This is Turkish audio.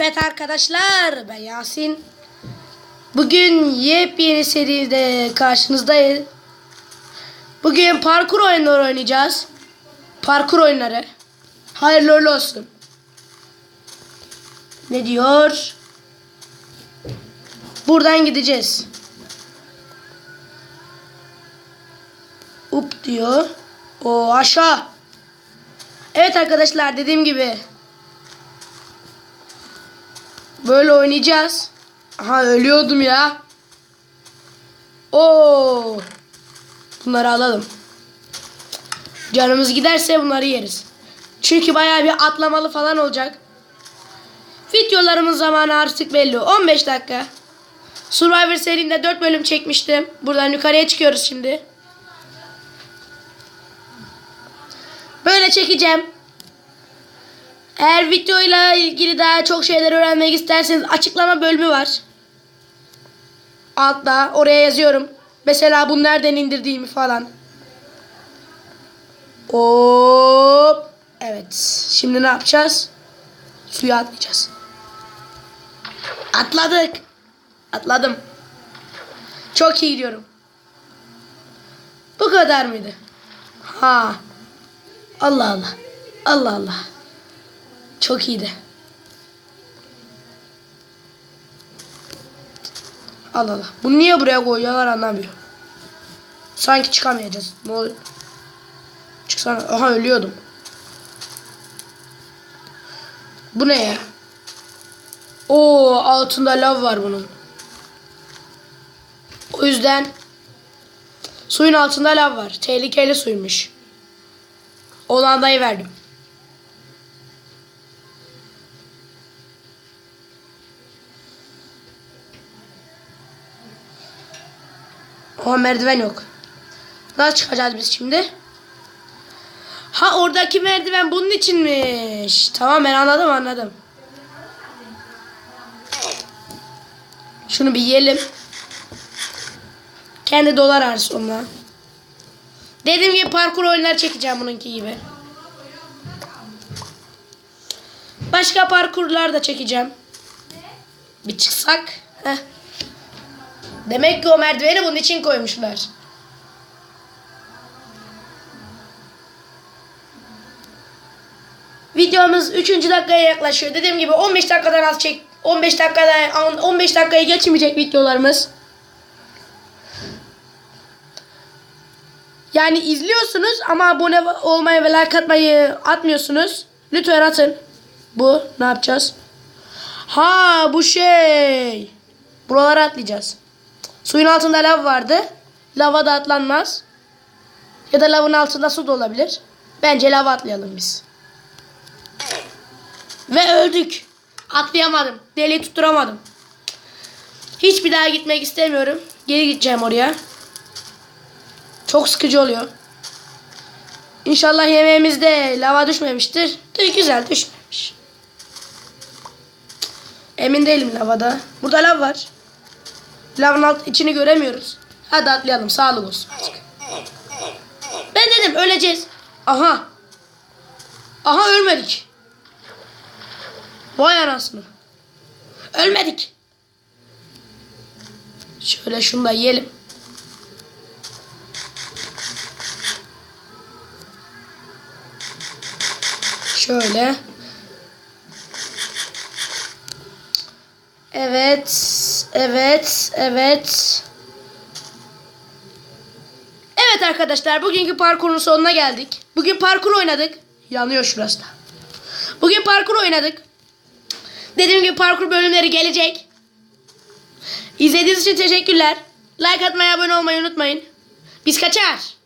Evet arkadaşlar ben Yasin. Bugün yepyeni seride karşınızdayız. Bugün parkur oyunları oynayacağız. Parkur oyunları. Hayırlı olsun. Ne diyor? Buradan gideceğiz. Up diyor. O aşağı. Evet arkadaşlar dediğim gibi Böyle oynayacağız. Aha ölüyordum ya. Oo. Bunları alalım. Canımız giderse bunları yeriz. Çünkü bayağı bir atlamalı falan olacak. Videolarımın zamanı artık belli. 15 dakika. Survivor serinde 4 bölüm çekmiştim. Buradan yukarıya çıkıyoruz şimdi. Böyle çekeceğim. Eğer videoyla ilgili daha çok şeyler öğrenmek isterseniz açıklama bölümü var. Altta oraya yazıyorum. Mesela bunu nereden indirdiğimi falan. Hop. Evet. Şimdi ne yapacağız? Suya atlayacağız. Atladık. Atladım. Çok iyi gidiyorum. Bu kadar mıydı? Ha. Allah Allah. Allah Allah. Çok iyiydi. Allah Allah. Bunu niye buraya koyuyorlar anlamıyorum. Sanki çıkamayacağız. Ne oluyor? Çıksana. Aha ölüyordum. Bu ne ya? Oo altında lav var bunun. O yüzden suyun altında lav var. Tehlikeli suymuş. Olandayı verdim. O merdiven yok. Nasıl çıkacağız biz şimdi? Ha oradaki merdiven bunun içinmiş. Tamam ben anladım anladım. Şunu bir yiyelim. Kendi dolar ar sonra. Dediğim gibi parkur oyunlar çekeceğim bununki gibi. Başka parkurlar da çekeceğim. Bir çıksak. Heh. Demek ki o merdiveni bunun için koymuşlar. Videomuz 3. dakikaya yaklaşıyor. Dediğim gibi 15 dakikadan az çek 15 dakikadan 15 dakikayı geçmeyecek videolarımız. Yani izliyorsunuz ama abone olmayı ve like atmayı atmıyorsunuz. Lütfen atın. Bu ne yapacağız? Ha bu şey. Buralara atlayacağız. Suyun altında lav vardı. Lava da atlanmaz. Ya da lavın altında su da olabilir. Bence lava atlayalım biz. Ve öldük. Atlayamadım. Deliği tutturamadım. Hiç bir daha gitmek istemiyorum. Geri gideceğim oraya. Çok sıkıcı oluyor. İnşallah yemeğimizde lava düşmemiştir. Dur, güzel düşmemiş. Emin değilim lavada. Burada lav var. Lavın alt içini göremiyoruz. Hadi atlayalım. Sağlık olsun artık. Ben dedim öleceğiz. Aha. Aha ölmedik. Vay anasını. Ölmedik. Şöyle şunu da yiyelim. Şöyle. Evet. Evet. Evet. Evet arkadaşlar bugünkü parkurun sonuna geldik. Bugün parkur oynadık. Yanıyor şurası da. Bugün parkur oynadık. Dediğim gibi parkur bölümleri gelecek. İzlediğiniz için teşekkürler. Like atmayı, abone olmayı unutmayın. Biz kaçar.